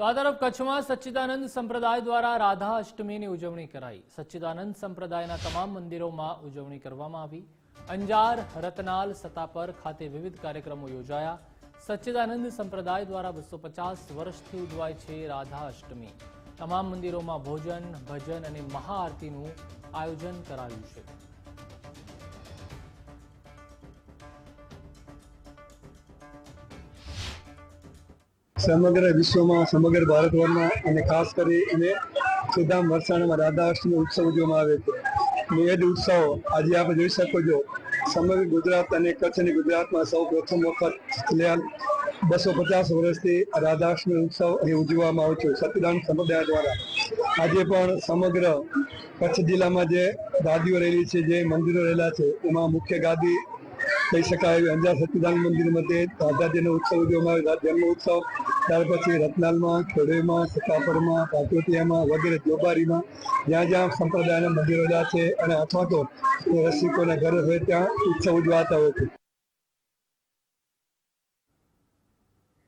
તો આ તરફ કચ્છમાં સચ્ચિદાનંદ સંપ્રદાય દ્વારા રાધા અષ્ટમીની ઉજવણી કરાઈ. સચ્ચિદાનંદ સંપ્રદાયના તમામ મંદિરોમાં ઉજવણી કરવામાં આવી. અંજાર, રતનાલ, સતાપર ખાતે વિવિધ કાર્યક્રમો યોજાયા. સચ્ચિદાનંદ સંપ્રદાય દ્વારા બસો વર્ષથી ઉજવાય છે રાધા અષ્ટમી. તમામ મંદિરોમાં ભોજન, ભજન અને મહાઆરતીનું આયોજન કરાયું છે. સમગ્ર વિશ્વમાં, સમગ્ર ભારતભરમાં અને ખાસ કરી અને સુધામ વરસાણમાં રાધાઅષ્ટમી ઉત્સવ ઉજવવામાં આવે છે. ને એ જ ઉત્સવ આજે આપણે જોઈ શકો છો. સમગ્ર ગુજરાત અને કચ્છ અને ગુજરાતમાં સૌ પ્રથમ વખત બસો પચાસ વર્ષથી આ રાધાઅષ્ટમી ઉત્સવ અહીં ઉજવવામાં આવે છે સત્યદાન સંપ્રદાય દ્વારા. આજે પણ સમગ્ર કચ્છ જિલ્લામાં જે ગાદીઓ રહેલી છે, જે મંદિરો રહેલા છે, એમાં મુખ્ય ગાદી કહી શકાય એવી અંજાર સચ્ચિદાનંદ મંદિર મધ્યે રાધાજીનો ઉત્સવ ઉજવવામાં આવે જન્મ ઉત્સવ ત્યાર પછી રતનાલમાં ખેડેમાં સતાપરમાં પાટોટિયામાં, વગેરે જોબારીમાં જ્યાં જ્યાં સંપ્રદાયના મંદિરો છે અને અથવા તો રસિકોના ઘરે હોય ત્યાં ઉત્સવ ઉજવાતા હોય છે.